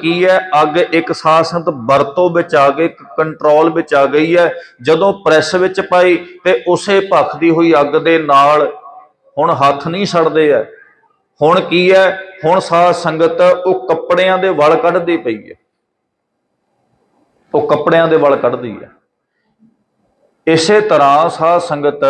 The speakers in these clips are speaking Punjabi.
ਕੀ ਹੈ? ਅੱਗ ਇੱਕ ਸਾਸੰਤ ਵਰਤੋਂ ਵਿੱਚ ਆ ਗਈ ਕੰਟਰੋਲ ਵਿੱਚ ਆ ਗਈ ਹੈ। ਜਦੋਂ ਪ੍ਰੈਸ ਵਿੱਚ ਪਾਈ ਤੇ ਉਸੇ ਭਖਦੀ ਹੋਈ ਅੱਗ ਦੇ ਨਾਲ ਹੁਣ ਹੱਥ ਨਹੀਂ ਸੜਦੇ ਐ ਹੁਣ ਕੀ ਹੈ? ਹੁਣ ਸਾਧ ਸੰਗਤ ਉਹ ਕੱਪੜਿਆਂ ਦੇ ਵਲ ਕੱਢਦੀ ਪਈ ਹੈ। ਉਹ ਕੱਪੜਿਆਂ ਦੇ ਵਲ ਕੱਢਦੀ ਹੈ। ਇਸੇ ਤਰ੍ਹਾਂ ਸਾਧ ਸੰਗਤ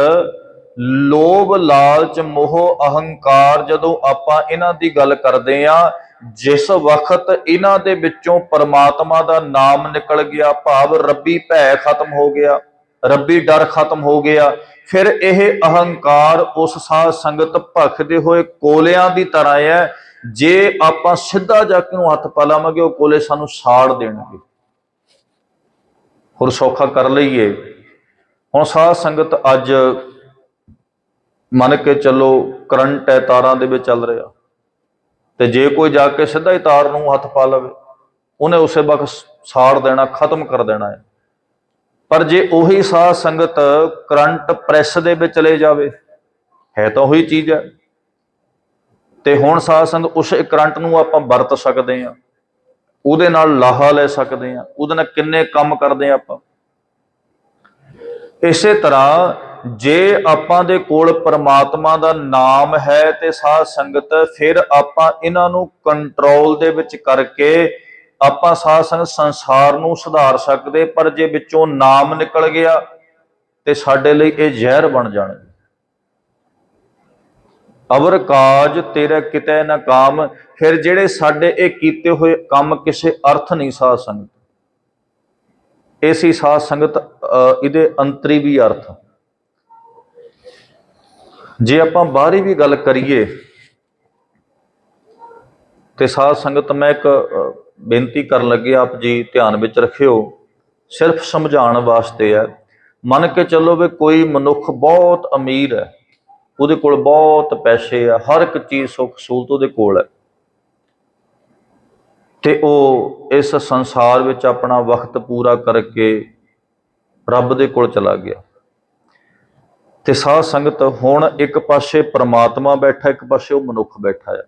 ਲੋਭ, ਲਾਲਚ, ਮੋਹ, ਅਹੰਕਾਰ ਜਦੋਂ ਆਪਾਂ ਇਹਨਾਂ ਦੀ ਗੱਲ ਕਰਦੇ ਆ ਜਿਸ ਵਕਤ ਇਹਨਾਂ ਦੇ ਵਿੱਚੋਂ ਪਰਮਾਤਮਾ ਦਾ ਨਾਮ ਨਿਕਲ ਗਿਆ, ਭਾਵ ਰੱਬੀ ਭੈ ਖਤਮ ਹੋ ਗਿਆ, ਰੱਬੀ ਡਰ ਖਤਮ ਹੋ ਗਿਆ, ਫਿਰ ਇਹ ਅਹੰਕਾਰ ਉਸ ਸਾਧ ਸੰਗਤ ਭਖਦੇ ਹੋਏ ਕੋਲਿਆਂ ਦੀ ਤਰ੍ਹਾਂ ਹੈ, ਜੇ ਆਪਾਂ ਸਿੱਧਾ ਜਾ ਕੇ ਨੂੰ ਹੱਥ ਪਾ ਲਾਵਾਂਗੇ, ਉਹ ਕੋਲੇ ਸਾਨੂੰ ਸਾੜ ਦੇਣਗੇ। ਹੋਰ ਸੌਖਾ ਕਰ ਲਈਏ। ਹੁਣ ਸਾਧ ਸੰਗਤ ਅੱਜ ਮੰਨ ਕੇ ਚੱਲੋ ਕਰੰਟ ਹੈ, ਤਾਰਾਂ ਦੇ ਵਿੱਚ ਚੱਲ ਰਿਹਾ। ਤੇ ਜੇ ਕੋਈ ਜਾ ਕੇ ਸਿੱਧਾ ਹੀ ਤਾਰ ਨੂੰ ਹੱਥ ਪਾ ਲਵੇ, ਉਹਨੇ ਉਸੇ ਵਕਤ ਸਾੜ ਦੇਣਾ, ਖਤਮ ਕਰ ਦੇਣਾ ਹੈ। ਪਰ ਜੇ ਉਹੀ ਸਾਹ ਸੰਗਤ ਕਰੰਟ ਪ੍ਰੈਸ ਦੇ ਵਿੱਚ ਚਲੇ ਜਾਵੇ, ਹੈ ਤਾਂ ਉਹੀ ਚੀਜ਼ ਹੈ। ਤੇ ਹੁਣ ਸਾਧ ਸੰਗਤ ਉਸ ਕਰੰਟ ਨੂੰ ਆਪਾਂ ਵਰਤ ਸਕਦੇ ਹਾਂ, ਉਹਦੇ ਨਾਲ ਲਾਹਾ ਲੈ ਸਕਦੇ ਹਾਂ, ਉਹਦੇ ਨਾਲ ਕਿੰਨੇ ਕੰਮ ਕਰਦੇ ਹਾਂ ਆਪਾਂ। ਇਸੇ ਤਰ੍ਹਾਂ ਜੇ ਆਪਾਂ ਦੇ ਕੋਲ ਪਰਮਾਤਮਾ ਦਾ ਨਾਮ ਹੈ ਤੇ ਸਾਧ ਸੰਗਤ ਫਿਰ ਆਪਾਂ ਇਹਨਾਂ ਨੂੰ ਕੰਟਰੋਲ ਦੇ ਵਿੱਚ ਕਰਕੇ ਆਪਾਂ ਸਾਧ ਸੰਗਤ ਸੰਸਾਰ ਨੂੰ ਸੁਧਾਰ ਸਕਦੇ ਪਰ ਜੇ ਵਿੱਚੋਂ ਨਾਮ ਨਿਕਲ ਗਿਆ ਤੇ ਸਾਡੇ ਲਈ ਇਹ ਜ਼ਹਿਰ ਬਣ ਜਾਣਗੇ। ਅਵਰ ਕਾਜ ਤੇਰਾ ਕਿਤੇ ਨਾ ਕਾਮ ਫਿਰ ਜਿਹੜੇ ਸਾਡੇ ਇਹ ਕੀਤੇ ਹੋਏ ਕੰਮ ਕਿਸੇ ਅਰਥ ਨਹੀਂ ਸਾਧ ਸੰਗਤ। ਐਸੀ ਸਾਧ ਸੰਗਤ ਅ, ਇਹਦੇ ਅੰਤਰੀ ਵੀ ਅਰਥ। ਜੇ ਆਪਾਂ ਬਾਹਰੀ ਵੀ ਗੱਲ ਕਰੀਏ ਤੇ ਸਾਧ ਸੰਗਤ ਮੈਂ ਇੱਕ ਬੇਨਤੀ ਕਰਨ ਲੱਗੇ ਆਪ ਜੀ ਧਿਆਨ ਵਿੱਚ ਰੱਖਿਓ, ਸਿਰਫ ਸਮਝਾਉਣ ਵਾਸਤੇ ਹੈ। ਮੰਨ ਕੇ ਚੱਲੋ ਵੀ ਕੋਈ ਮਨੁੱਖ ਬਹੁਤ ਅਮੀਰ ਹੈ, ਉਹਦੇ ਕੋਲ ਬਹੁਤ ਪੈਸੇ ਆ, ਹਰ ਇੱਕ ਚੀਜ਼ ਸੁੱਖ ਸਹੂਲਤ ਉਹਦੇ ਕੋਲ ਹੈ। ਤੇ ਉਹ ਇਸ ਸੰਸਾਰ ਵਿੱਚ ਆਪਣਾ ਵਕਤ ਪੂਰਾ ਕਰਕੇ ਰੱਬ ਦੇ ਕੋਲ ਚਲਾ ਗਿਆ। ਤੇ ਸਾਧ ਸੰਗਤ ਹੁਣ ਇੱਕ ਪਾਸੇ ਪ੍ਰਮਾਤਮਾ ਬੈਠਾ, ਇੱਕ ਪਾਸੇ ਉਹ ਮਨੁੱਖ ਬੈਠਾ ਆ।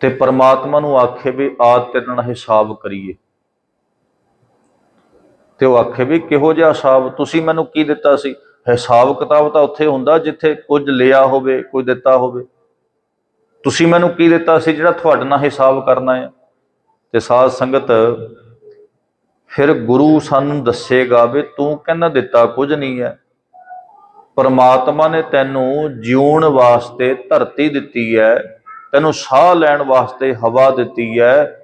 ਤੇ ਪ੍ਰਮਾਤਮਾ ਨੂੰ ਆਖੇ ਵੀ ਆ ਤੇਰੇ ਨਾਲ ਹਿਸਾਬ ਕਰੀਏ। ਤੇ ਉਹ ਆਖੇ ਵੀ ਕਿਹੋ ਜਿਹਾ ਹਿਸਾਬ, ਤੁਸੀਂ ਮੈਨੂੰ ਕੀ ਦਿੱਤਾ ਸੀ? ਹਿਸਾਬ ਕਿਤਾਬ ਤਾਂ ਉੱਥੇ ਹੁੰਦਾ ਜਿੱਥੇ ਕੁਝ ਲਿਆ ਹੋਵੇ ਕੁਝ ਦਿੱਤਾ ਹੋਵੇ। ਤੁਸੀਂ ਮੈਨੂੰ ਕੀ ਦਿੱਤਾ ਸੀ ਜਿਹੜਾ ਤੁਹਾਡੇ ਨਾਲ ਹਿਸਾਬ ਕਰਨਾ ਹੈ ਤੇ ਸਾਧ ਸੰਗਤ ਫਿਰ ਗੁਰੂ ਸਾਨੂੰ ਦੱਸੇਗਾ ਵੀ ਤੂੰ ਕਹਿੰਦਾ ਦਿੱਤਾ ਕੁਝ ਨਹੀਂ ਹੈ ਪਰਮਾਤਮਾ ਨੇ ਤੈਨੂੰ ਜਿਉਣ ਵਾਸਤੇ ਧਰਤੀ ਦਿੱਤੀ ਹੈ, ਤੈਨੂੰ ਸਾਹ ਲੈਣ ਵਾਸਤੇ ਹਵਾ ਦਿੱਤੀ ਹੈ